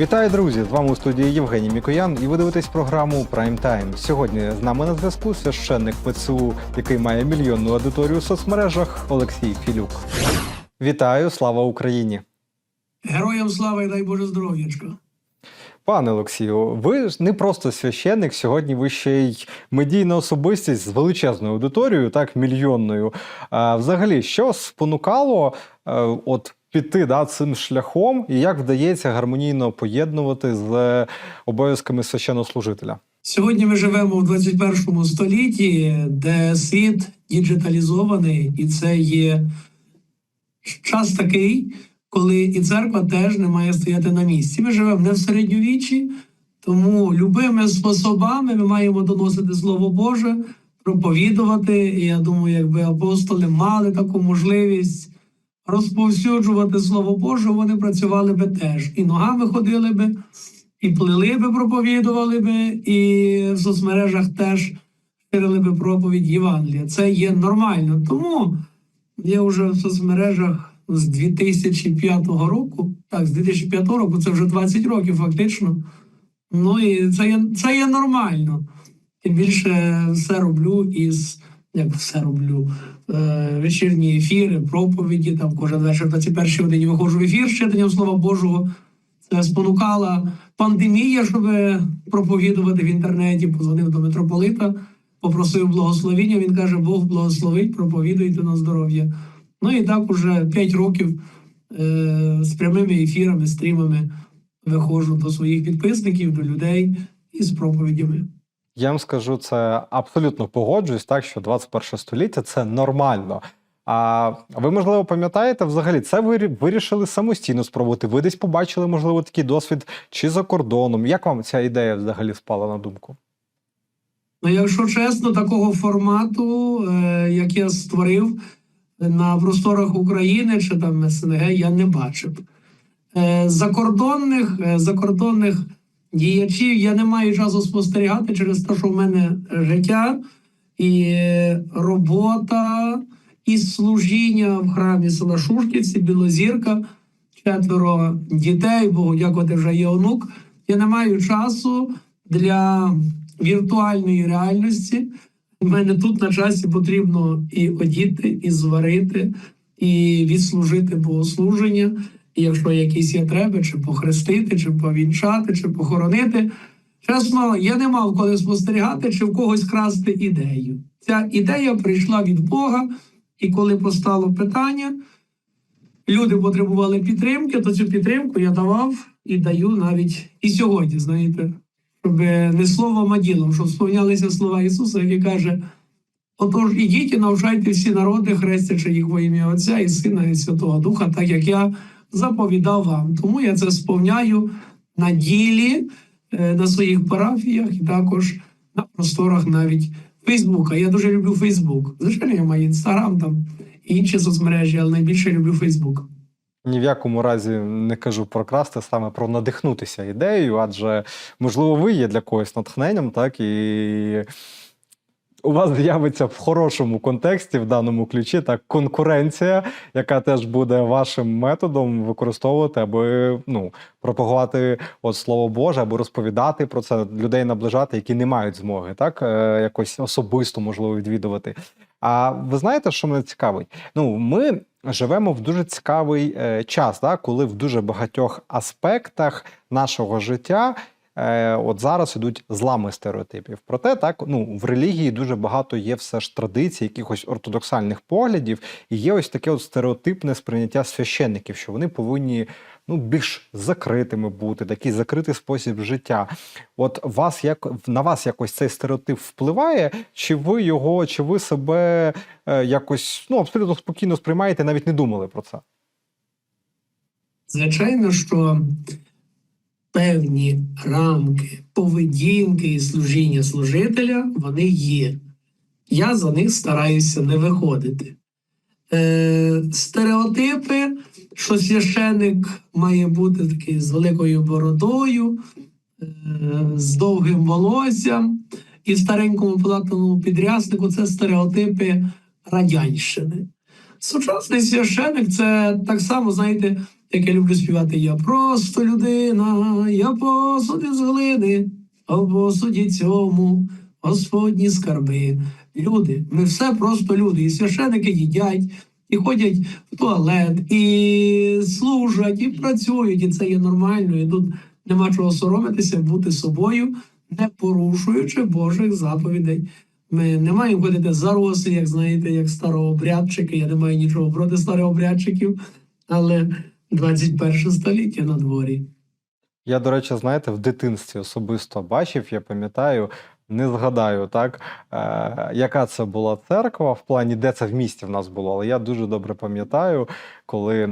Вітаю, друзі! З вами у студії Євгеній Мікоян, і ви дивитесь програму Прайм Тайм. Сьогодні з нами на зв'язку священник ПЦУ, який має мільйонну аудиторію у соцмережах Олексій Філюк. Вітаю, слава Україні! Героям слава і дай Боже здоров'ячка. Пане Олексію, ви ж не просто священник, сьогодні ви ще й медійна особистість з величезною аудиторією, так мільйонною. А, взагалі, що спонукало е, от піти да, цим шляхом, і як вдається гармонійно поєднувати з обов'язками священнослужителя? Сьогодні ми живемо в 21 столітті, де світ діджиталізований, і це є час такий, коли і церква теж не має стояти на місці. Ми живемо не в середньовіччі, тому любими способами ми маємо доносити Слово Боже, проповідувати. І я думаю, якби апостоли мали таку можливість розповсюджувати Слово Боже, вони працювали би теж. І ногами ходили би, і плели би, проповідували би, і в соцмережах теж ширили би проповідь Євангелія. Це є нормально. Тому я вже в соцмережах з 2005 року, так, з 2005 року, це вже 20 років фактично. Ну і це є, це є нормально. Тим більше все роблю із як все роблю. Е, вечірні ефіри, проповіді. Там кожен вечір в 21 годині виходжу в ефір з читанням Слова Божого. Це спонукала пандемія, щоб проповідувати в інтернеті. Позвонив до митрополита, попросив благословіння. Він каже: Бог благословить, проповідуйте на здоров'я. Ну і так уже 5 років е, з прямими ефірами, стрімами виходжу до своїх підписників, до людей із проповідями. Я вам скажу, це абсолютно погоджуюсь, так що 21 століття це нормально. А ви, можливо, пам'ятаєте, взагалі це ви вирішили самостійно спробувати. Ви десь побачили, можливо, такий досвід чи за кордоном. Як вам ця ідея взагалі спала на думку? Ну, якщо чесно, такого формату, е, як я створив на просторах України чи там СНГ, я не бачив. Е, закордонних, е, закордонних діячів я не маю часу спостерігати через те, що в мене життя і робота, і служіння в храмі села Шушківці, Білозірка, четверо дітей, Богу дякувати, вже є онук. Я не маю часу для віртуальної реальності. У мене тут на часі потрібно і одіти, і зварити, і відслужити богослуження. Якщо якісь є треба, чи похрестити, чи повінчати, чи похоронити. Чесно, я не мав коли спостерігати, чи в когось красти ідею. Ця ідея прийшла від Бога, і коли постало питання, люди потребували підтримки, то цю підтримку я давав і даю навіть і сьогодні, знаєте, щоб не словом, а ділом, щоб сповнялися слова Ісуса, який каже: Отож, ідіть і навчайте всі народи, хрестячи їх во ім'я Отця і Сина, і Святого Духа, так як я заповідав вам. Тому я це сповняю на ділі, е, на своїх парафіях і також на просторах навіть Фейсбука. Я дуже люблю Фейсбук. Звичайно, я маю інстаграм там і інші соцмережі, але найбільше люблю Фейсбук. Ні в якому разі не кажу про красти, саме про надихнутися ідеєю, адже можливо ви є для когось натхненням, так і у вас з'явиться в хорошому контексті в даному ключі так конкуренція, яка теж буде вашим методом використовувати, аби ну пропагувати от слово Боже, або розповідати про це людей наближати, які не мають змоги, так е, якось особисто можливо відвідувати. А ви знаєте, що мене цікавить? Ну, ми живемо в дуже цікавий е, час, да, коли в дуже багатьох аспектах нашого життя. Е, от зараз ідуть злами стереотипів. Проте так ну в релігії дуже багато є все ж традицій, якихось ортодоксальних поглядів, і є ось таке от стереотипне сприйняття священників, що вони повинні ну більш закритими бути, такий закритий спосіб життя. От вас як на вас якось цей стереотип впливає, чи ви його, чи ви себе е, якось ну абсолютно спокійно сприймаєте, навіть не думали про це? Звичайно, що певні рамки поведінки і служіння служителя вони є. Я за них стараюся не виходити. Е, Стереотипи, що священик має бути такий з великою бородою, е, з довгим волоссям і старенькому платному підряснику це стереотипи радянщини. Сучасний священик це так само, знаєте, як я люблю співати, я просто людина, я посуд із глини, а в посуді цьому Господні скарби. Люди, ми все просто люди. І священики їдять, і ходять в туалет, і служать, і працюють. І це є нормально. І тут нема чого соромитися, бути собою, не порушуючи Божих заповідей. Ми не маємо ходити зарослі, як знаєте, як старообрядчики. Я не маю нічого проти старообрядчиків, але 21 століття на дворі. Я, до речі, знаєте, в дитинстві особисто бачив, я пам'ятаю, не згадаю, так, е, яка це була церква в плані, де це в місті в нас було. Але я дуже добре пам'ятаю, коли е,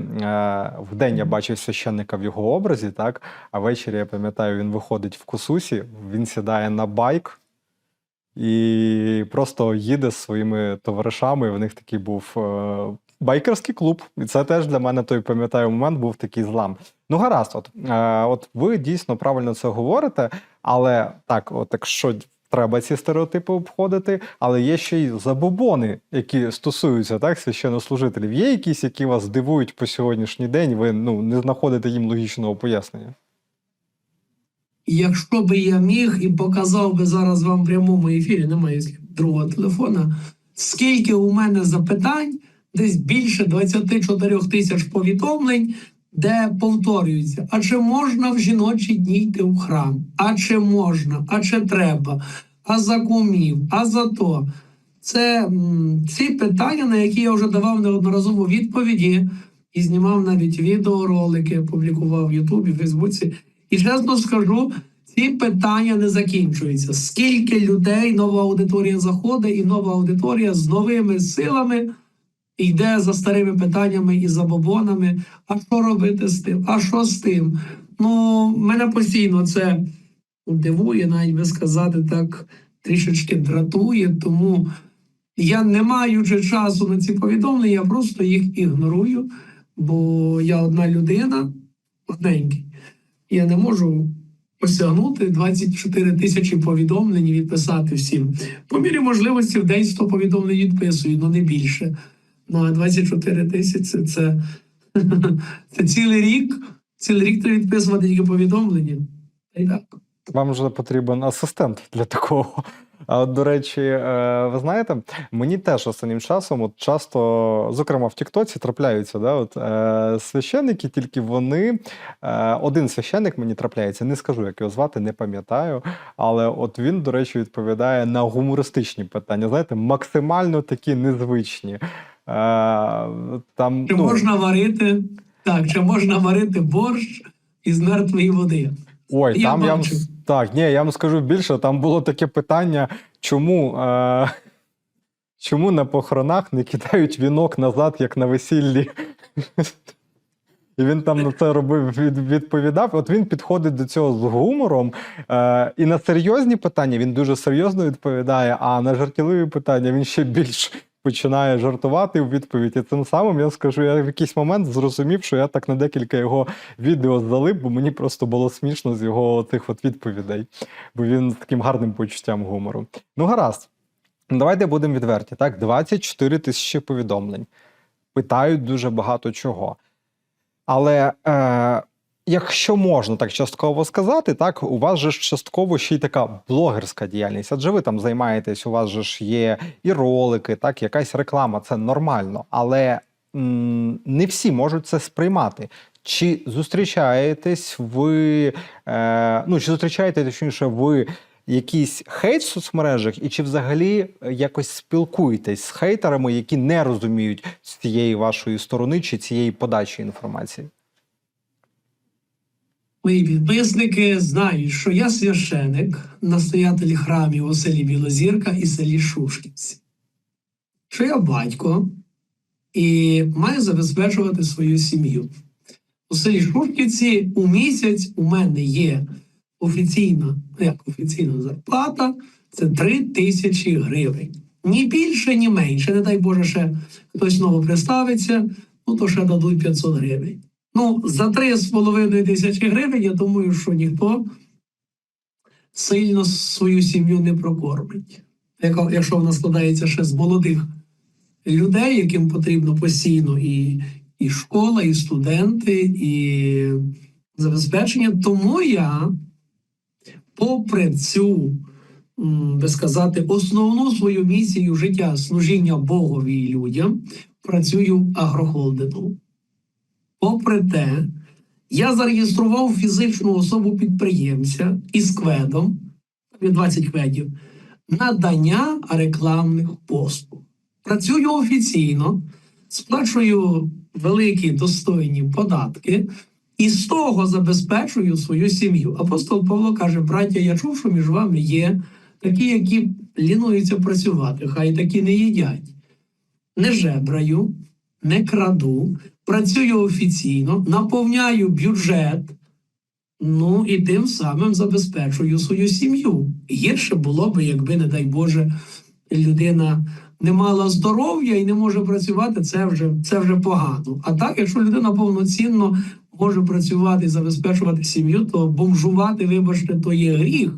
в день я бачив священника в його образі, так, а ввечері я пам'ятаю, він виходить в косусі, він сідає на байк. І просто їде з своїми товаришами. В них такий був е, байкерський клуб. І це теж для мене той пам'ятаю момент був такий злам. Ну, гаразд, от, е, от ви дійсно правильно це говорите, але так, от якщо треба ці стереотипи обходити, але є ще й забобони, які стосуються так, священнослужителів. Є якісь, які вас дивують по сьогоднішній день, ви ну, не знаходите їм логічного пояснення. Якщо би я міг і показав би зараз вам в прямому ефірі, немає другого телефона, скільки у мене запитань, десь більше 24 тисяч повідомлень, де повторюються: а чи можна в жіночі дні йти в храм? А чи можна, а чи треба? А за кумів, а за то. Це ці питання, на які я вже давав неодноразово відповіді і знімав навіть відеоролики, публікував в Ютубі, Фейсбуці. І чесно скажу, ці питання не закінчуються. Скільки людей нова аудиторія заходить, і нова аудиторія з новими силами йде за старими питаннями і забобонами. А що робити з тим? А що з тим? Ну, мене постійно це дивує, навіть би сказати так, трішечки дратує. Тому я не маючи часу на ці повідомлення, я просто їх ігнорую, бо я одна людина, одненький. Я не можу осягнути 24 тисячі повідомлень і відписати всім. По мірі можливості в день 100 повідомлень відписую, але не більше. Ну а 24 тисячі це, це цілий рік. Цілий рік треба відписувати тільки повідомлення. Та так. Вам вже потрібен асистент для такого. А от, до речі, е, ви знаєте, мені теж останнім часом, от часто, зокрема в Тіктоці, трапляються да, от, е, священники, тільки вони. Е, один священник мені трапляється, не скажу, як його звати, не пам'ятаю. Але от він, до речі, відповідає на гумористичні питання. Знаєте, максимально такі незвичні. Там, Чи ну, можна варити? Так, чи можна варити борщ із мертвої води? Ой, Я там я вам бачу. так, ні, я вам скажу більше. Там було таке питання, чому, е, чому на похоронах не кидають вінок назад, як на весіллі. І він там на це робив, відповідав. От він підходить до цього з гумором. Е, і на серйозні питання він дуже серйозно відповідає, а на жартівливі питання він ще більш починає жартувати у відповідь. І цим самим я скажу, я в якийсь момент зрозумів, що я так на декілька його відео залип, бо мені просто було смішно з його тих от відповідей, бо він з таким гарним почуттям гумору. Ну, гаразд. Давайте будемо відверті. Так, 24 тисячі повідомлень. Питають дуже багато чого. Але е, якщо можна так частково сказати, так у вас же ж частково ще й така блогерська діяльність. Адже ви там займаєтесь, у вас же ж є і ролики, так, якась реклама, це нормально. Але м, не всі можуть це сприймати. Чи зустрічаєтесь ви, е, ну чи зустрічаєте точніше ви якийсь хейт в соцмережах, і чи взагалі е, якось спілкуєтесь з хейтерами, які не розуміють цієї вашої сторони чи цієї подачі інформації? Мої підписники знають, що я священик, настоятель храмів у селі Білозірка і селі Шушківці. Що я батько і маю забезпечувати свою сім'ю. У селі Шушківці у місяць у мене є офіційна, ну, як офіційна зарплата, це 3 тисячі гривень. Ні більше, ні менше. Не дай Боже, ще хтось знову представиться, ну то ще дадуть 500 гривень. Ну, за 3,5 тисячі гривень, я думаю, що ніхто сильно свою сім'ю не прокормить. Якщо вона складається ще з молодих людей, яким потрібно постійно і і школа, і студенти, і забезпечення. Тому я, попри цю, би сказати, основну свою місію життя служіння Богові і людям, працюю агрохолдингом. Попри те, я зареєстрував фізичну особу підприємця із кведом від 20 кведів надання рекламних послуг. Працюю офіційно, сплачую великі достойні податки і з того забезпечую свою сім'ю. Апостол Павло каже: браття, я чув, що між вами є такі, які лінуються працювати, хай такі не їдять. Не жебраю, не краду, працюю офіційно, наповняю бюджет. Ну і тим самим забезпечую свою сім'ю. Гірше було б, якби, не дай Боже, людина не мала здоров'я і не може працювати, це вже, це вже погано. А так, якщо людина повноцінно може працювати і забезпечувати сім'ю, то бомжувати, вибачте, то є гріх.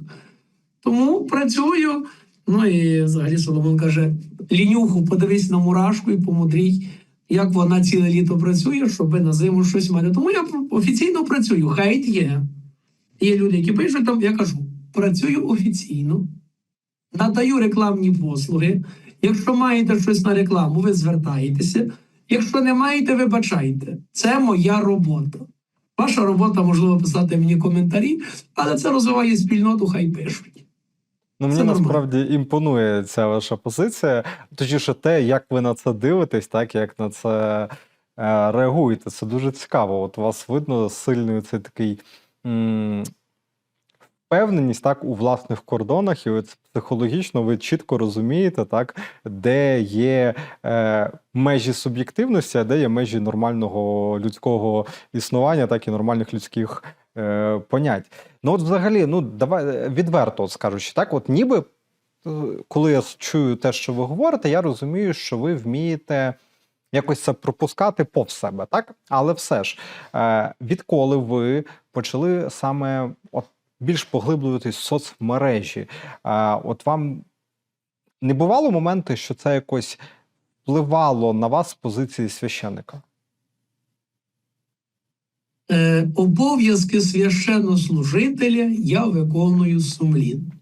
Тому працюю. Ну і взагалі Соломон каже: лінюху, подивись на мурашку і помудрій, як вона ціле літо працює, щоби на зиму щось мати. Тому я офіційно працюю. Хейт є. Є люди, які пишуть там, я кажу, працюю офіційно, надаю рекламні послуги. Якщо маєте щось на рекламу, ви звертаєтеся. Якщо не маєте, вибачайте. Це моя робота. Ваша робота, можливо, писати мені коментарі, але це розвиває спільноту, хай пишуть. Ну, мені насправді імпонує ця ваша позиція. Точніше, те, як ви на це дивитесь, так як на це е, реагуєте. Це дуже цікаво. От у вас видно сильний цей такий м, впевненість так, у власних кордонах, і от психологічно ви чітко розумієте, так, де є е, межі суб'єктивності, а де є межі нормального людського існування, так і нормальних людських е, понять. Ну, от взагалі, ну давай е, відверто скажучи, так, от ніби е, коли я чую те, що ви говорите, я розумію, що ви вмієте якось це пропускати повз себе, так? Але все ж, е, відколи ви почали саме от більш поглиблюватись в соцмережі, от вам не бувало моменти, що це якось впливало на вас з позиції священника? Е, обов'язки священнослужителя я виконую сумлінно.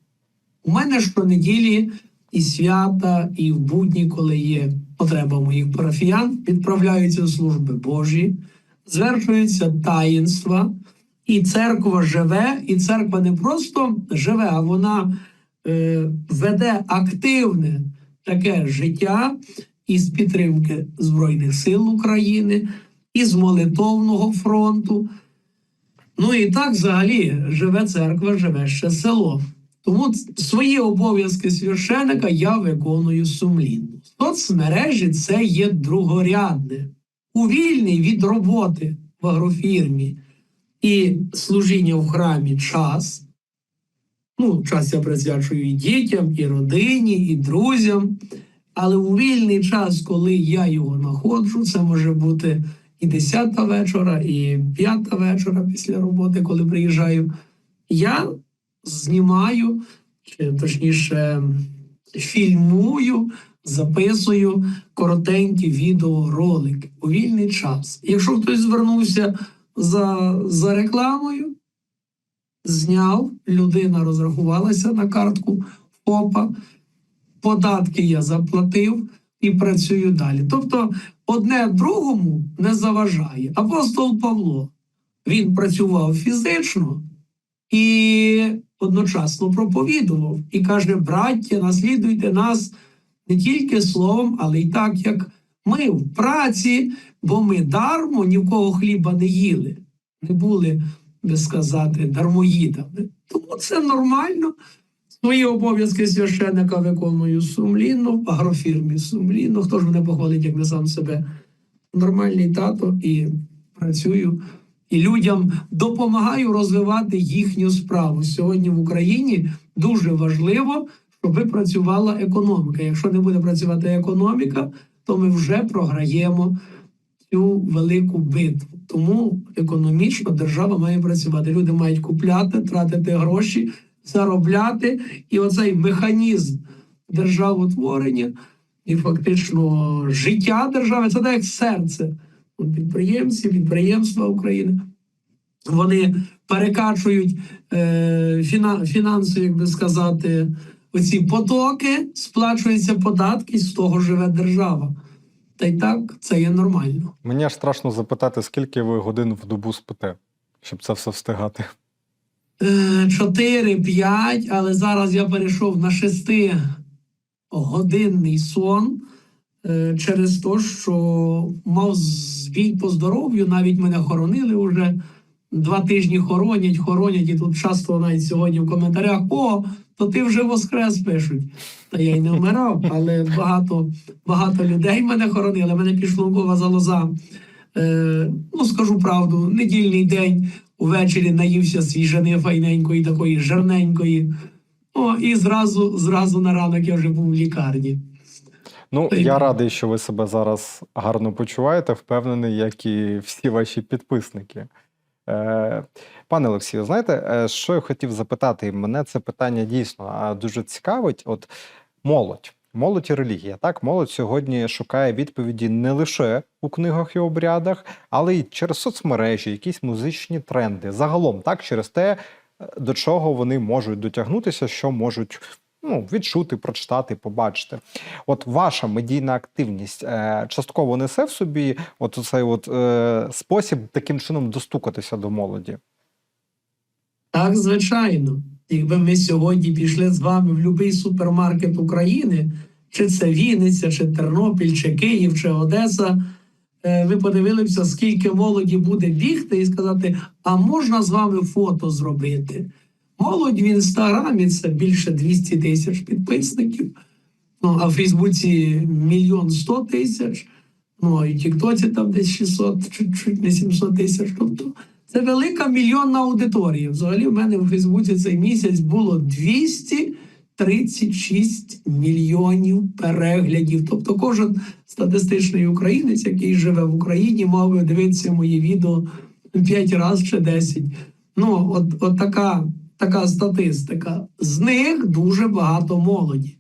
У мене щонеділі і свята, і в будні, коли є потреба моїх парафіян, відправляються служби Божі, звершуються таїнства, і церква живе, і церква не просто живе, а вона е, веде активне таке життя із підтримки Збройних сил України, із молитовного фронту. Ну і так взагалі живе церква, живе ще село. Тому свої обов'язки священика я виконую сумлінно. Соцмережі це є другорядне. У вільний від роботи в агрофірмі і служіння в храмі час. Ну, час я присвячую і дітям, і родині, і друзям. Але у вільний час, коли я його знаходжу, це може бути і 10 вечора, і 5 вечора після роботи, коли приїжджаю, я знімаю, чи точніше, фільмую, записую коротенькі відеоролики у вільний час. Якщо хтось звернувся за, за рекламою, зняв, людина розрахувалася на картку ФОПа, податки я заплатив і працюю далі. Тобто, одне другому не заважає. Апостол Павло він працював фізично і одночасно проповідував. І каже: браття, наслідуйте нас не тільки словом, але й так, як ми в праці, бо ми дармо ні в кого хліба не їли, не були, би сказати, дармоїдами. Тому це нормально. Свої обов'язки священника виконую сумлінно, в агрофірмі сумлінно. Хто ж мене похвалить, як не сам себе? Нормальний тато і працюю. І людям допомагаю розвивати їхню справу. Сьогодні в Україні дуже важливо, щоб працювала економіка. Якщо не буде працювати економіка, то ми вже програємо цю велику битву. Тому економічно держава має працювати. Люди мають купляти, тратити гроші, заробляти. І оцей механізм державотворення і фактично життя держави це так як серце. Підприємці, підприємства України. Вони перекачують е, фіна, фінансові, як би сказати, оці потоки, сплачуються податки, з того живе держава. Та й так це є нормально. Мені аж страшно запитати, скільки ви годин в добу спите, щоб це все встигати. Е, 4-5, але зараз я перейшов на 6 годинний сон е, через те, що мав збій по здоров'ю. Навіть мене хоронили вже два тижні хоронять, хоронять, і тут часто навіть сьогодні в коментарях: о, то ти вже воскрес пишуть. Та я й не вмирав, але багато, багато людей мене хоронили. Мене підшлункова залоза. Е, ну, скажу правду, недільний день увечері наївся свіжини файненької, такої жирненької. О, і зразу, зразу на ранок я вже був в лікарні. Ну, Та я радий, що ви себе зараз гарно почуваєте, впевнений, як і всі ваші підписники. Е, пане Олексію, знаєте, е, що я хотів запитати? Мене це питання дійсно дуже цікавить. От молодь. Молодь і релігія. Так, молодь сьогодні шукає відповіді не лише у книгах і обрядах, але й через соцмережі, якісь музичні тренди. Загалом, так, через те, е, до чого вони можуть дотягнутися, що можуть ну, відчути, прочитати, побачити. От ваша медійна активність е, частково несе в собі от цей от е, спосіб таким чином достукатися до молоді. Так, звичайно. Якби ми сьогодні пішли з вами в будь-який супермаркет України, чи це Вінниця, чи Тернопіль, чи Київ, чи Одеса, е, ви подивилися, скільки молоді буде бігти і сказати, а можна з вами фото зробити? Молодь в інстаграмі це більше 200 тисяч підписників. Ну, а в Фейсбуці мільйон сто тисяч. Ну, і в Тіктоці там десь 600, чуть-чуть не 700 тисяч. Тобто це велика мільйонна аудиторія. Взагалі, в мене в Фейсбуці цей місяць було 236 мільйонів переглядів. Тобто, кожен статистичний українець, який живе в Україні, мав би дивитися мої відео 5 разів чи 10. Ну, от, от така, така статистика. З них дуже багато молоді.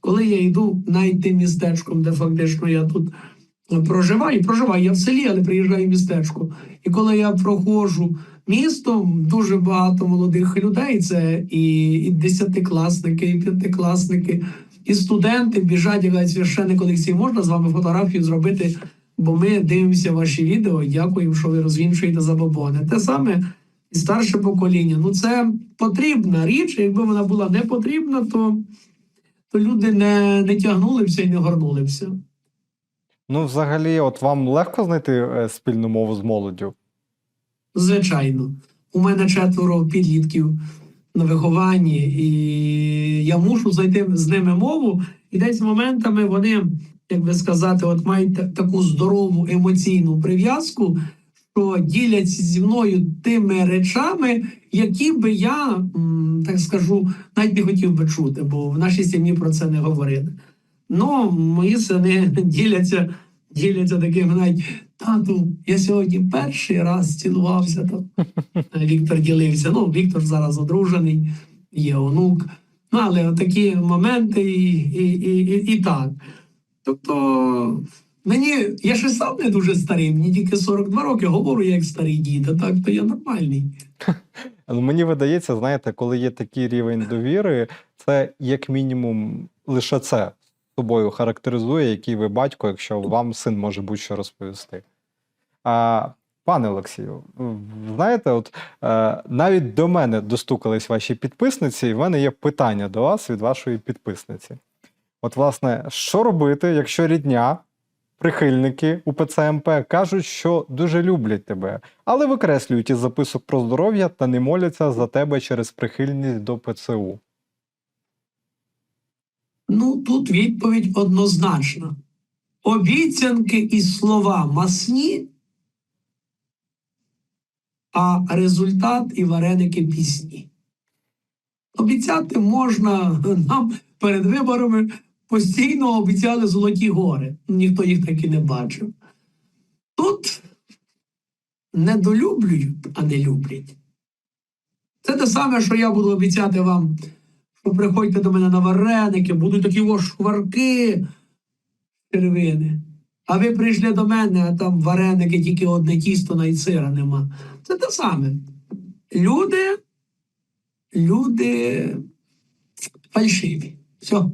Коли я йду навіть тим містечком, де фактично я тут проживаю, проживаю я в селі, але приїжджаю в містечко. І коли я проходжу містом, дуже багато молодих людей. Це і, і десятикласники, і п'ятикласники, і студенти біжать кажуть, священник Олексій, можна з вами фотографію зробити? Бо ми дивимося ваші відео. Дякуємо, що ви розвінчуєте забобони. Те саме і старше покоління. Ну, це потрібна річ. Якби вона була не потрібна, то, то люди не, не тягнулися і не горнулися. Ну, взагалі, от вам легко знайти е, спільну мову з молоддю? Звичайно, у мене четверо підлітків на вихованні, і я мушу знайти з ними мову. І десь моментами вони, як би сказати, от мають таку здорову емоційну прив'язку, що діляться зі мною тими речами, які би я, так скажу, навіть не хотів би чути, бо в нашій сім'ї про це не говорили. Ну, мої сини діляться, діляться такими навіть тату, я сьогодні перший раз цілувався там. Віктор ділився. Ну, Віктор зараз одружений, є онук. Ну, але такі моменти і, і, і, і, і так. Тобто, мені, я ще сам не дуже старий, мені тільки 42 роки, говорю як старий дід, а так то я нормальний. Мені видається, знаєте, коли є такий рівень довіри, це як мінімум лише це собою характеризує, який ви батько, якщо вам син може будь-що розповісти. А, пане Олексію, знаєте, от е, навіть до мене достукались ваші підписниці, і в мене є питання до вас від вашої підписниці. От, власне, що робити, якщо рідня, прихильники УПЦ МП кажуть, що дуже люблять тебе, але викреслюють із записок про здоров'я та не моляться за тебе через прихильність до ПЦУ. Ну, тут відповідь однозначна. Обіцянки і слова масні, а результат і вареники пісні. Обіцяти можна нам перед виборами постійно обіцяли золоті гори. Ніхто їх так і не бачив. Тут недолюблюють, а не люблять. Це те саме, що я буду обіцяти вам приходьте до мене на вареники, будуть такі о червини. А ви прийшли до мене, а там вареники, тільки одне тісто, навіть сира нема. Це те саме. Люди, люди фальшиві. Все.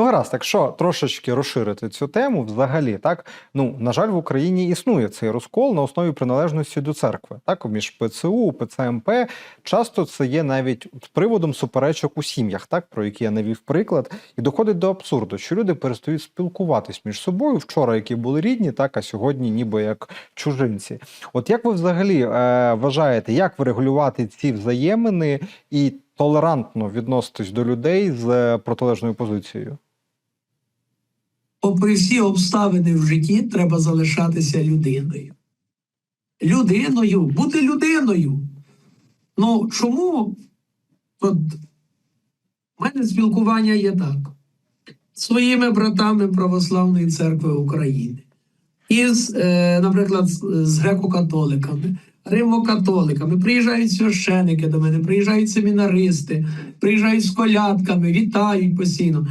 Ну, гаразд, якщо трошечки розширити цю тему, взагалі, так ну на жаль, в Україні існує цей розкол на основі приналежності до церкви, так між ПЦУ, ПЦМП. Часто це є навіть приводом суперечок у сім'ях, так про які я навів приклад, і доходить до абсурду, що люди перестають спілкуватись між собою вчора, які були рідні, так а сьогодні, ніби як чужинці. От як ви взагалі е, вважаєте, як врегулювати ці взаємини і толерантно відноситись до людей з е, протилежною позицією? Попри всі обставини в житті, треба залишатися людиною. Людиною, бути людиною. Ну чому? От в мене спілкування є так: своїми братами Православної церкви України, із, е, наприклад, з, греко-католиками, римокатоликами. Приїжджають священики до мене, приїжджають семінаристи, приїжджають з колядками, вітають постійно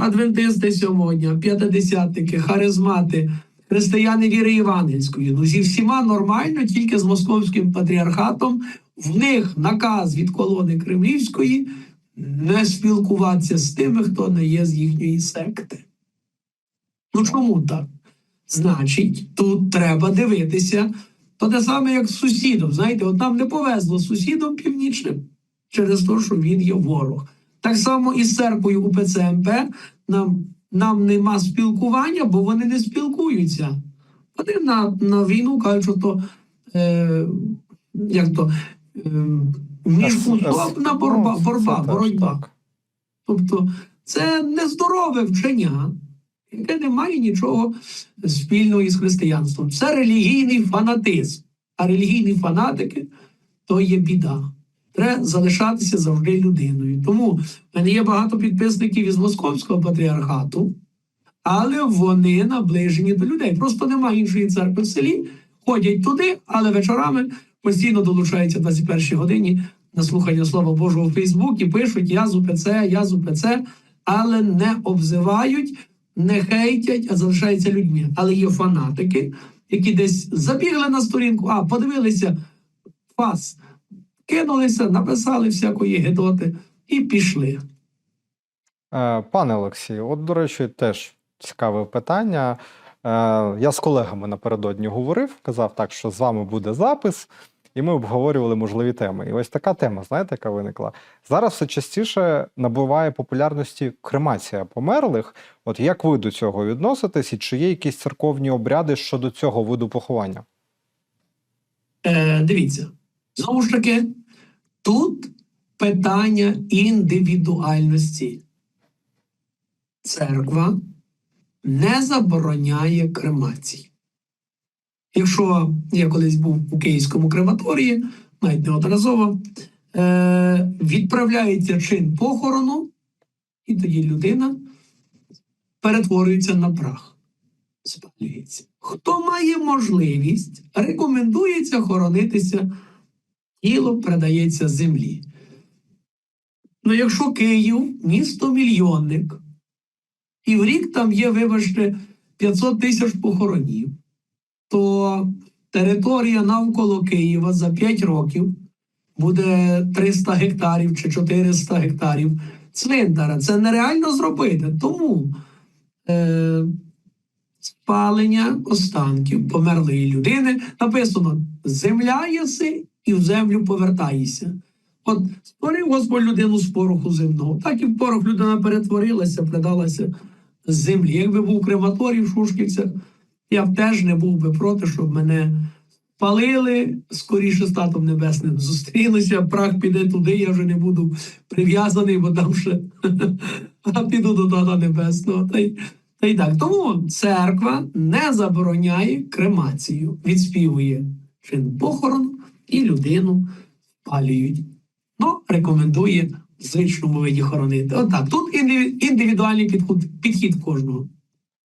адвентисти сьомого дня, п'ятидесятники, харизмати, християни віри Євангельської. Ну, зі всіма нормально, тільки з московським патріархатом. В них наказ від колони Кремлівської не спілкуватися з тими, хто не є з їхньої секти. Ну чому так? Значить, тут треба дивитися. То те саме, як з сусідом. Знаєте, от нам не повезло з сусідом північним через те, що він є ворог. Так само і з церквою УПЦ МП нам, нам нема спілкування, бо вони не спілкуються. Вони на, на війну кажуть, що то е, як то е, міжкультурна боротьба, Ну, боротьба, боротьба. Тобто це нездорове вчення, яке не має нічого спільного із християнством. Це релігійний фанатизм. А релігійні фанатики то є біда. Треба залишатися завжди людиною. Тому в мене є багато підписників із московського патріархату, але вони наближені до людей. Просто немає іншої церкви в селі, ходять туди, але вечорами постійно долучаються в 21 годині на слухання Слова Божого у Фейсбуці, пишуть я з УПЦ, я з УПЦ, але не обзивають, не хейтять, а залишаються людьми. Але є фанатики, які десь забігли на сторінку, а подивилися фас, кинулися, написали всякої гедоти і пішли. Е, Пане Олексію, от, до речі, теж цікаве питання. Е, Я з колегами напередодні говорив, казав так, що з вами буде запис, і ми обговорювали можливі теми. І ось така тема, знаєте, яка виникла. Зараз все частіше набуває популярності кремація померлих. От як ви до цього відноситесь, і чи є якісь церковні обряди щодо цього виду поховання? Е, дивіться, знову ж таки, тут питання індивідуальності. Церква не забороняє кремації. Якщо я колись був у Київському крематорії, навіть неодноразово, е, відправляється чин похорону, і тоді людина перетворюється на прах, спалюється. Хто має можливість, рекомендується хоронитися, тіло передається землі. Ну, якщо Київ місто мільйонник, і в рік там є, вибачте, 500 тисяч похоронів, то територія навколо Києва за 5 років буде 300 гектарів чи 400 гектарів цвинтара. Це нереально зробити. Тому е, спалення останків померлої людини написано: земля єси і в землю повертаєшся. От створив Господь людину з пороху земного, так і в порох людина перетворилася, придалася з землі. Якби був крематорій в Шушківцях, я б теж не був би проти, щоб мене палили скоріше з татом небесним. Зустрілися, прах піде туди, я вже не буду прив'язаний, бо там ще а піду до тата небесного. Та й, та й так. Тому церква не забороняє кремацію, відспівує чин похорону і людину спалюють. Ну, рекомендує в звичному виді хоронити. Отак. Тут індиві- індивідуальний підхід, підхід кожного.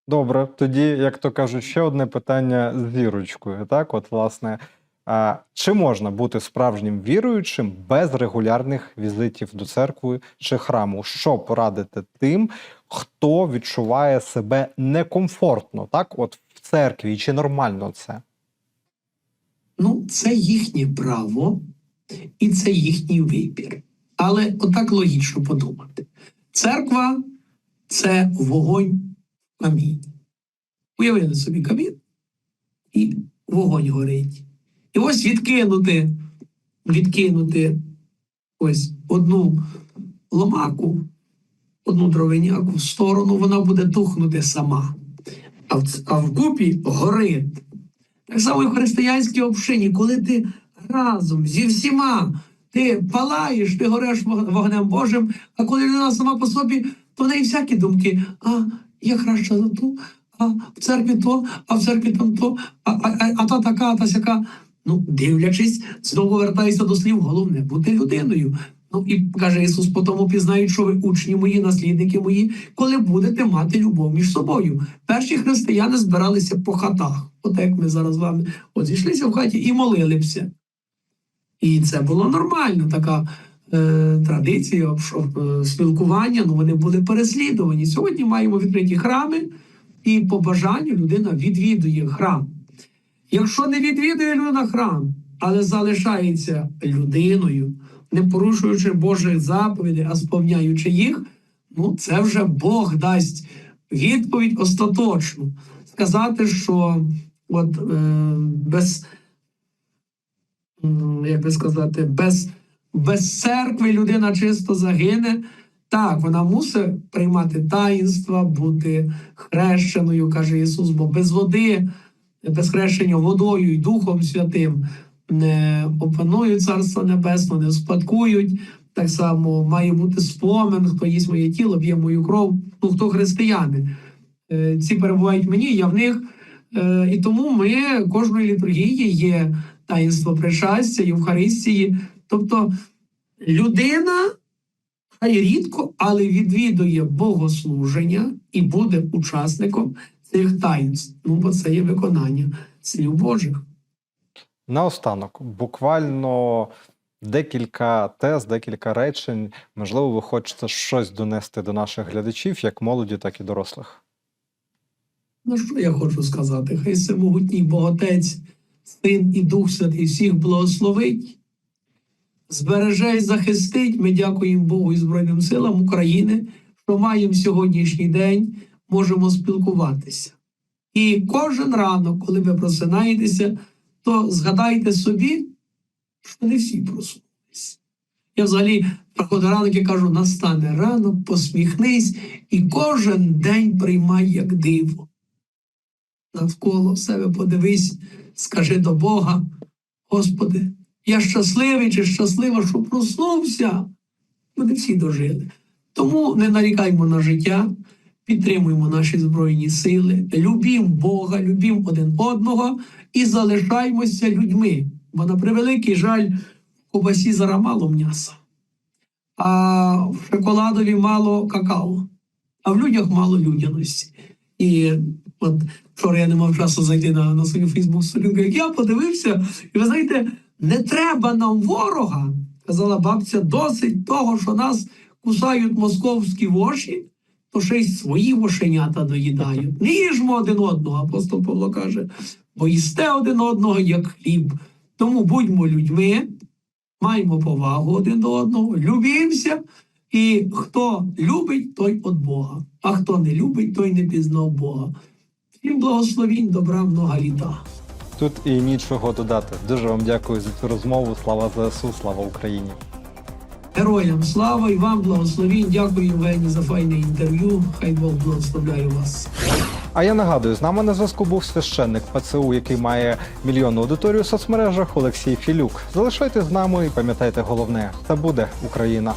Добре, тоді, як то кажуть, ще одне питання з зірочкою. Так, от, власне, А, чи можна бути справжнім віруючим без регулярних візитів до церкви чи храму? Що порадити тим, хто відчуває себе некомфортно, так, от в церкві, чи нормально це? Ну, це їхнє право і це їхній вибір. Але отак логічно подумати: церква це вогонь в камінь. Уявили собі камін, і вогонь горить. І ось відкинути, відкинути ось одну ломаку, одну дровиняку в сторону, вона буде тухнути сама. А в, вкупі горить. Так само і в християнській общині, коли ти разом зі всіма ти палаєш, ти гореш вогнем Божим, а коли людина сама по собі, то в неї всякі думки. А я краще за ту, а в церкві то, а в церкві там то, а, а, а, а та така, а та сяка. Ну, дивлячись, знову вертаюся до слів, головне бути людиною. Ну і каже Ісус, по тому пізнають, що ви учні мої, наслідники мої, коли будете мати любов між собою. Перші християни збиралися по хатах, от як ми зараз з вами от зійшлися в хаті і молилися. І це було нормально, така е, традиція, е, спілкування, ну вони були переслідувані. Сьогодні маємо відкриті храми, і по бажанню людина відвідує храм. Якщо не відвідує людина храм, але залишається людиною, не порушуючи Божих заповідей, а сповняючи їх, ну це вже Бог дасть відповідь остаточну. Сказати, що от е, без, як би сказати, без, без церкви людина чисто загине. Так, вона мусить приймати таїнства, бути хрещеною, каже Ісус, бо без води, без хрещення водою і Духом Святим не опанують Царство Небесне, не спадкують. Так само має бути спомин, хто їсть моє тіло, п'є мою кров, ну хто християни. Е, Ці перебувають мені, я в них. Е, І тому ми кожної літургії є таїнство причастя, Євхаристії. Тобто людина хай рідко, але відвідує богослуження і буде учасником цих таїнств. Ну, бо це є виконання слів Божих. Наостанок, буквально декілька тез, декілька речень. Можливо, ви хочете щось донести до наших глядачів, як молоді, так і дорослих. Ну, що я хочу сказати? Хай всемогутній Боготець, Син і Дух Святий всіх благословить, збереже і захистить. Ми дякуємо Богу і Збройним силам України, що маємо сьогоднішній день, можемо спілкуватися. І кожен ранок, коли ви просинаєтеся, то згадайте собі, що не всі проснулись. Я взагалі приходу ранок і кажу: настане ранок, посміхнись, і кожен день приймай як диво навколо себе подивись, скажи до Бога, Господи, я щасливий чи щаслива, що проснувся. Ми не всі дожили. Тому не нарікаймо на життя, підтримуємо наші Збройні сили, любімо Бога, любімо один одного і залишаймося людьми. Бо на превеликий жаль, в кубасі зараз мало м'яса, а в шоколадові мало какао, а в людях мало людяності. І от вчора я не мав часу зайти на, на свою Фейсбук сторінку, як я подивився, і ви знаєте, не треба нам ворога, казала бабця, досить того, що нас кусають московські воші, то ще й свої вошенята доїдають. Не їжмо один одного, апостол Павло каже, бо їсте один одного як хліб. Тому будьмо людьми, маємо повагу один до одного, любімося. І хто любить, той від Бога, а хто не любить, той не пізнав Бога. Всім благословінь, добра много літа. Тут і нічого додати. Дуже вам дякую за цю розмову. Слава ЗСУ, слава Україні. Героям слава і вам благословінь. Дякую, Євгені, за файне інтерв'ю. Хай Бог благословляє вас. А я нагадую, з нами на зв'язку був священник ПЦУ, який має мільйонну аудиторію в соцмережах Олексій Філюк. Залишайтесь з нами і пам'ятайте головне: це буде Україна.